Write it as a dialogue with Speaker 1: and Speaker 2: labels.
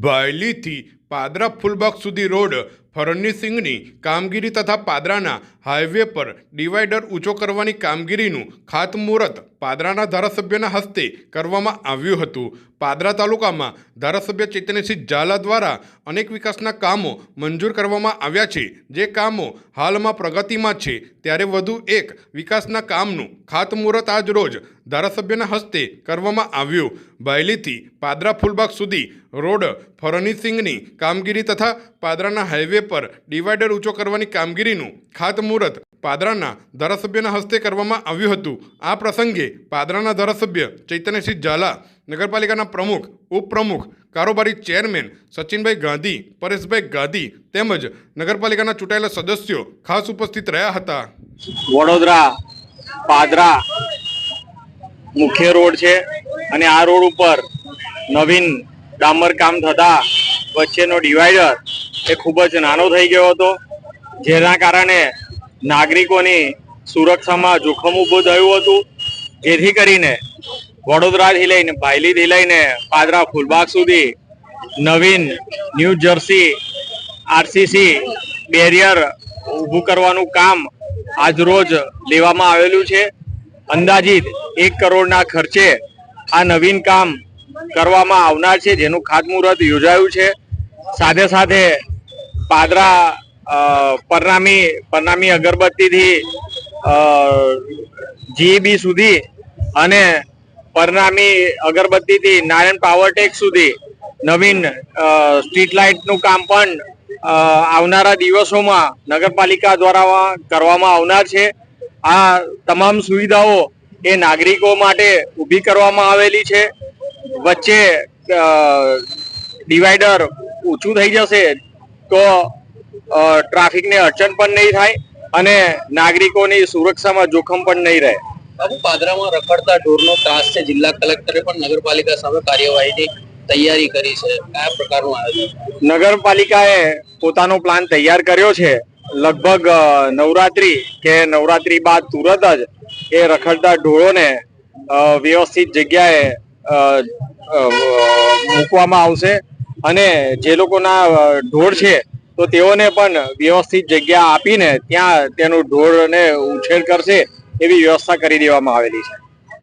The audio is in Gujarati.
Speaker 1: બાયલીથી પાદરા ફૂલબાગ સુધી રોડ ફર્નિશિંગની કામગીરી તથા પાદરાના હાઈવે પર ડિવાઈડર ઊંચો કરવાની કામગીરીનું ખાતમુહૂર્ત પાદરાના ધારાસભ્યના હસ્તે કરવામાં આવ્યું હતું. પાદરા તાલુકામાં ધારાસભ્ય ચેતનસિંહ ઝાલા દ્વારા અનેક વિકાસના કામો મંજૂર કરવામાં આવ્યા છે. જે કામો હાલમાં પ્રગતિમાં છે. ત્યારે વધુ એક વિકાસના કામનું ખાતમુહૂર્ત આજ રોજ ધારાસભ્યના હસ્તે કરવામાં આવ્યું. બાયલીથી પાદરા ફૂલબાગ સુધી રોડ ફરણીસિંગની કામગીરી તથા પાદરાના હાઈવે પર ડિવાઈડર ઊંચો કરવાની કામગીરીનું ખાતમુહૂર્ત પાદરાના ધારાસભ્યના હસ્તે કરવામાં આવ્યું હતું. આ પ્રસંગે પાદરાના ધારાસભ્ય ચૈતન્યસિંહ ઝાલા, નગરપાલિકાના પ્રમુખ, ઉપપ્રમુખ, કારોબારી ચેરમેન સચિનભાઈ ગાંધી, પરેશભાઈ ગાંધી તેમજ નગરપાલિકાના ચૂંટાયેલા સદસ્યો ખાસ ઉપસ્થિત રહ્યા હતા.
Speaker 2: વડોદરા, પાદરા મુખ્ય રોડ છે અને આ રોડ ઉપર નવીન ડામર કામ થતા વચ્ચેનો ડિવાઈડર એ ખૂબ જ નાનો થઈ ગયો હતો. જેના કારણે નાગરિકોની સુરક્ષામાં જોખમ ઊભું થયું હતું. જેથી કરીને વડોદરાથી લઈને ભાયલીથી લઈને પાદરા, ફૂલબાગ સુધી નવીન ન્યૂ જર્સી, આરસીસી બેરિયર ઊભું કરવાનું કામ આજરોજ લેવામાં આવેલું છે. અંદાજિત એક કરોડના ખર્ચે આ નવીન કામ કરવામાં આવનાર છે. જેનું ખાતમુહૂર્ત યોજાયું છે. સાથે સાથે પાદરા પરનામી પરનામી અગરબત્તીથી જીબી સુધી અને પરનામી અગરબત્તીથી નારાયણ પાવરટેક સુધી નવીન સ્ટ્રીટ લાઇટનું કામ પણ આવનારા દિવસોમાં નગરપાલિકા દ્વારા કરવામાં આવનાર છે. આ તમામ સુવિધાઓ એ નાગરિકો માટે ઊભી કરવામાં આવેલી છે. વચ્ચે ડિવાઈડર ઊંચું થઈ જશે. તો ટ્રાફિકને અડચણ પણ નહીં થાય અને નાગરિકોની સુરક્ષામાં જોખમ પણ નહીં રહે.
Speaker 3: બાબુ પાદરામાં રખડતા ઢોરનો ત્રાસ છે. જિલ્લા કલેક્ટરે પણ નગરપાલિકા સામે કાર્યવાહીની તૈયારી કરી છે. કયા પ્રકારનું આયોજન?
Speaker 2: નગરપાલિકાએ પોતાનો પ્લાન તૈયાર કર્યો છે. લગભગ નવરાત્રી કે નવરાત્રી બાદ તુરત જ એ રખડતા ઢોળોને વ્યવસ્થિત જગ્યાએ મૂકવામાં આવશે. અને જે લોકોના ઢોર છે, તો તેઓને પણ વ્યવસ્થિત જગ્યા આપીને ત્યાં તેનું ઢોરને ઉછેર કરશે એવી વ્યવસ્થા કરી દેવામાં આવેલી છે.